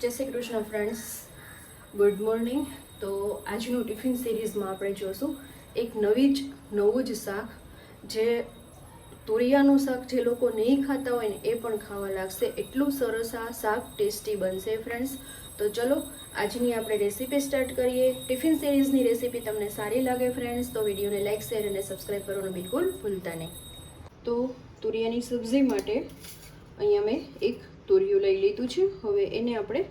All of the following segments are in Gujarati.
Jai Shri Krishna friends good morning તો આજનું ટિફિન સિરીઝમાં આપણે જોશું એક નવી જ, નવું જ શાક જે તુરિયાનું શાક જે લોકો નહીં ખાતા હોય ને એ પણ ખાવા લાગશે. એટલું સરસ આ શાક ટેસ્ટી બનશે ફ્રેન્ડ્સ તો ચલો આજની આપણે રેસીપી સ્ટાર્ટ કરીએ. ટિફિન સિરીઝની રેસીપી તમને સારી લાગે ફ્રેન્ડ્સ તો વિડીયોને લાઇક શેર અને સબસ્ક્રાઈબ કરવાનું બિલકુલ ભૂલતા નહીં. તો તુરિયાની સબ્જી માટે અહીંયા મેં એક તુરિયું લઈ લીધું છે. હવે એને આપણે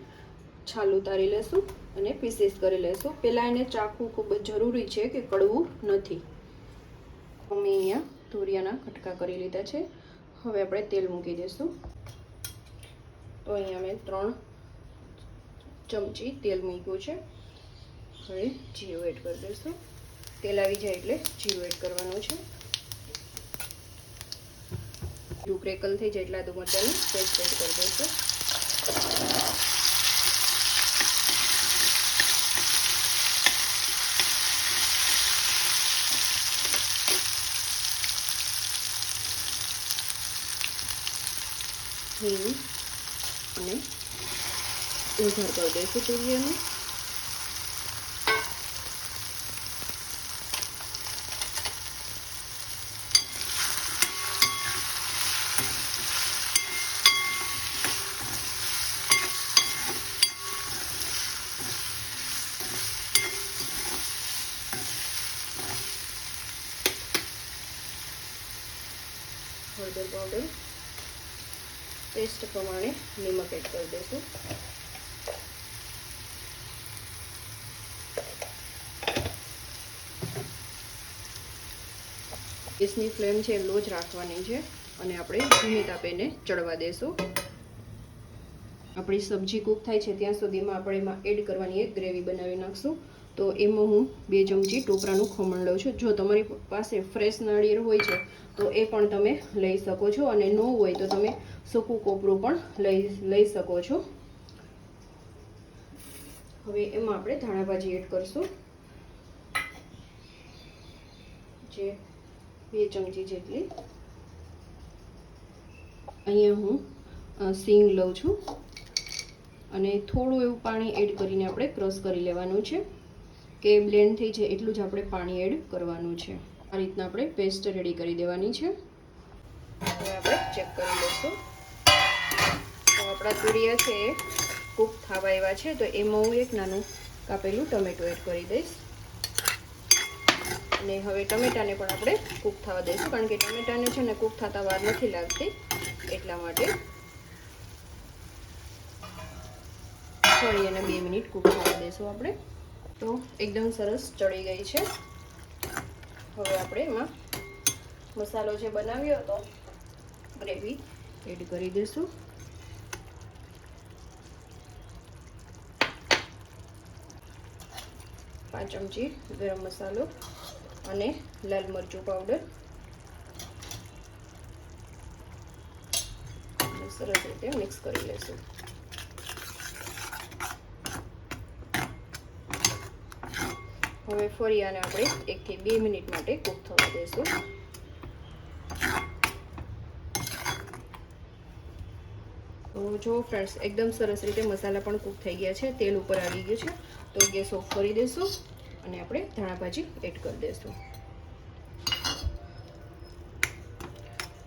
છાલ ઉતારી લેશું અને પીસીસ કરી લેશું. પહેલાં એને ચાખવું ખૂબ જ જરૂરી છે કે કડવું નથી. અમે અહીંયા તોરિયાના કટકા કરી લીધા છે. હવે આપણે તેલ મૂકી દઈશું તો અહીંયા મેં ત્રણ ચમચી તેલ મૂક્યું છે. હવે જીરું એડ કરી દઈશું તેલ આવી જાય એટલે જીરું એડ કરવાનું છે. જીરું ક્રેકલ થઈ જાય એટલે આદુ મરચાંની પેસ્ટ એડ કરી દઈશું હિંગ અને ઉધાર કરી દઈશું તુરિયાનો. હળદર પાવડર ટેસ્ટ પ્રમાણે નિમક એડ કરી દઈશું. ગેસની ફ્લેમ છે લો જ રાખવાની છે અને આપણે ધીમી તાપે ચડવા દેશું. આપણી સબ્જી કૂક થાય છે ત્યાં સુધીમાં આપણે એમાં એડ કરવાની એક ગ્રેવી બનાવી નાખશું. તો એમાં હું બે ચમચી ટોપરાનું ખમણ લઉં છું. જો તમારી પાસે ફ્રેશ નાળિયેર હોય છે, તો એ પણ તમે લઈ શકો છો અને ન હોય તો તમે સૂકું કોપરું પણ લઈ લઈ શકો છો. હવે એમાં આપણે ધાણાભાજી એડ કરશું. જે બે ચમચી જેટલી. અહીંયા હું સિંગ લઉં છું. અને થોડું એવું પાણી એડ કરીને આપણે ક્રશ કરી લેવાનું છે. કે બ્લેન્ડ થઈ જાય એટલું જ આપણે પાણી એડ કરવાનું છે. આ રીતના આપણે પેસ્ટ રેડી કરી દેવાની છે. હવે આપણે ચેક કરી લઈશું. તો આપણા તુરિયા છે કૂક થવા એવા છે, તો એમાં હું એક નાનું કાપેલું ટમેટો એડ કરી દઈશ. અને હવે ટમેટાને પણ આપણે કૂક થવા દઈશું, કારણ કે ટમેટાને છે ને કૂક થતા વાર નથી લાગતી એટલા માટે. ફરી અને બે મિનિટ કૂક થવા દઈશું આપણે. તો એકદમ સરસ ચડી ગઈ છે. હવે આપણે એમાં મસાલો જે બનાવ્યો હતો, ગ્રેવી, એડ કરી દઈશું. પાંચ ચમચી ગરમ મસાલો અને લાલ મરચું પાવડર સરસ રીતે મિક્સ કરી લેશું હવે ફરી આને આપણે એકથી બે મિનિટ માટે કૂક થવા દઈશું. તો જો ફ્રેન્ડ્સ, એકદમ સરસ રીતે મસાલા પણ કૂક થઈ ગયા છે. તેલ ઉપર આવી ગયું છે. તો ગેસ ઓફ કરી દઈશું અને આપણે ધાણા ભાજી એડ કરી દઈશું.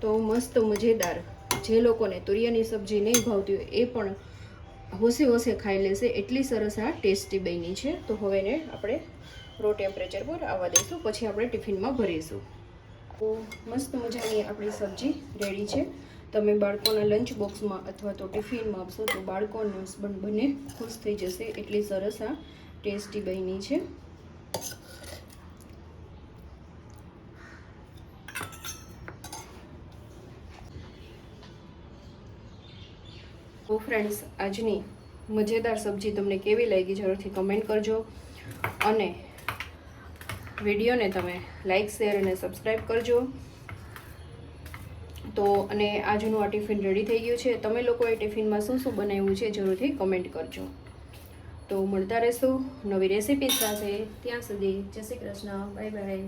તો મસ્ત મજેદાર, જે લોકોને તુરિયાની સબ્જી નહીં ભાવતી હોય એ પણ હોશે હોશે ખાઈ લેશે. એટલી સરસ આ ટેસ્ટી બની છે. તો હવે એને આપણે રો ટેમ્પરેચર પર આવવા દઈશું, પછી આપણે ટિફિનમાં ભરીશું. તો મસ્ત મજાની આપણી સબ્જી રેડી છે. તમે બાળકોના લંચ બોક્સમાં અથવા તો ટિફિનમાં આપશો તો બાળકો અને હસબન્ડ બંને, ખુશ થઈ જશે. એટલી સરસ આ ટેસ્ટી બની છે. તો ફ્રેન્ડ્સ આજની મજેદાર સબ્જી તમને કેવી લાગી જરૂરથી કમેન્ટ કરજો. અને વિડીયોને તમે લાઇક શેર અને સબસ્ક્રાઈબ કરજો. તો અને આજનું આ ટિફિન રેડી થઈ ગયું છે. તમે લોકોએ ટિફિનમાં શું શું બનાવ્યું છે જરૂરથી કમેન્ટ કરજો. તો મળતા રહેશું નવી રેસીપી સાથે. ત્યાં સુધી જય શ્રી કૃષ્ણ. Bye bye